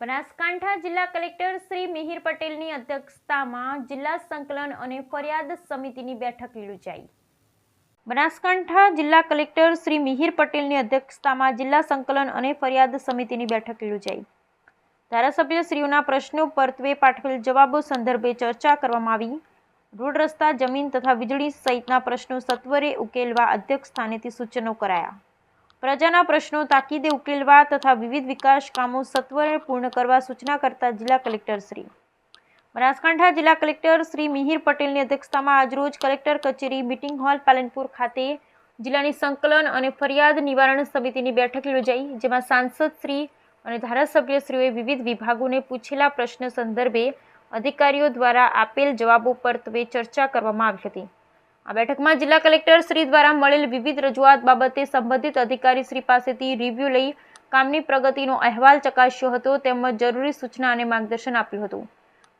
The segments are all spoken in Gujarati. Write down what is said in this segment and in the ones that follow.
બનાસકાંઠા જિલ્લા કલેક્ટર શ્રી મિહિર પટેલની અધ્યક્ષતામાં જિલ્લા સંકલન અને ફરિયાદ સમિતિની બેઠક યોજાઈ. બનાસકાંઠા જિલ્લા કલેક્ટર શ્રી મિહિર પટેલની અધ્યક્ષતામાં જિલ્લા સંકલન અને ફરિયાદ સમિતિની બેઠક યોજાઈ. ધારાસભ્યશ્રીઓના પ્રશ્નો પરત્વે પાઠવેલ જવાબો સંદર્ભે ચર્ચા કરવામાં આવી. રોડ રસ્તા, જમીન તથા વીજળી સહિતના પ્રશ્નો સત્વરે ઉકેલવા અધ્યક્ષ સ્થાનેથી સૂચનો કરાયા. પ્રજાના પ્રશ્નો, તાકીદે ઉકેલવા તથા વિવિધ વિકાસ કામો સત્વરે પૂર્ણ કરવા સૂચના કરતા જિલ્લા કલેક્ટર શ્રી. બનાસકાંઠા જિલ્લા કલેક્ટર શ્રી મિહિર પટેલની અધ્યક્ષતામાં આજરોજ કલેક્ટર કચેરી મિટિંગ હોલ પાલનપુર ખાતે જિલ્લાની સંકલન અને ફરિયાદ નિવારણ સમિતિની બેઠક યોજાઈ, જેમાં સાંસદ શ્રી અને ધારાસભ્યશ્રીઓએ વિવિધ વિભાગોને પૂછેલા પ્રશ્ન સંદર્ભે અધિકારીઓ દ્વારા આપેલ જવાબો પર તવે ચર્ચા કરવામાં આવી હતી. આ બેઠકમાં જિલ્લા કલેક્ટર શ્રી દ્વારા મળેલ વિવિધ રજૂઆત બાબતે સંબંધિત અધિકારી શ્રી પાસેથી રિવ્યૂ લઈ કામની પ્રગતિનો અહેવાલ ચકાસ્યો હતો તેમજ જરૂરી સૂચના અને માર્ગદર્શન આપ્યું હતું.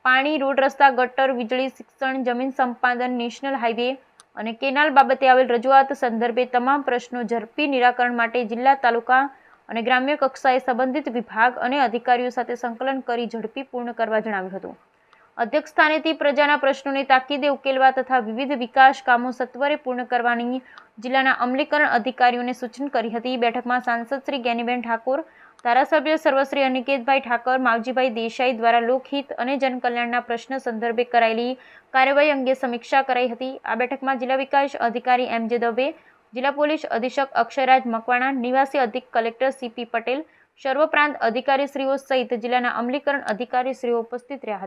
પાણી, રોડ રસ્તા, ગટર, વીજળી, શિક્ષણ, જમીન સંપાદન, નેશનલ હાઈવે અને કેનાલ બાબતે આવેલ રજૂઆત સંદર્ભે તમામ પ્રશ્નો ઝડપી નિરાકરણ માટે જિલ્લા, તાલુકા અને ગ્રામ્ય કક્ષાએ સંબંધિત વિભાગ અને અધિકારીઓ સાથે સંકલન કરી ઝડપી પૂર્ણ કરવા જણાવ્યું હતું. અધ્યક્ષ સ્થાનેથી પ્રજાના પ્રશ્નોને તાકીદે ઉકેલવા તથા વિવિધ વિકાસ કામો સત્વરે પૂર્ણ કરવાની જિલ્લાના અમલીકરણ અધિકારીઓને સૂચન કરી હતી. બેઠકમાં સાંસદ શ્રી જ્ઞાનીબેન ઠાકોર, ધારાસભ્ય સર્વશ્રી અનિકેતભાઈ ઠાકર, માવજીભાઈ દેસાઈ દ્વારા લોકહિત અને જનકલ્યાણના પ્રશ્ન સંદર્ભે કરાયેલી કાર્યવાહી અંગે સમીક્ષા કરાઈ હતી. આ બેઠકમાં જિલ્લા વિકાસ અધિકારી એમ જે દવે, જિલ્લા પોલીસ અધિક્ષક અક્ષયરાજ મકવાણા, નિવાસી અધિક કલેક્ટર સીપી પટેલ, સર્વપ્રાંત અધિકારીશ્રીઓ સહિત જિલ્લાના અમલીકરણ અધિકારીશ્રીઓ ઉપસ્થિત રહ્યા હતા.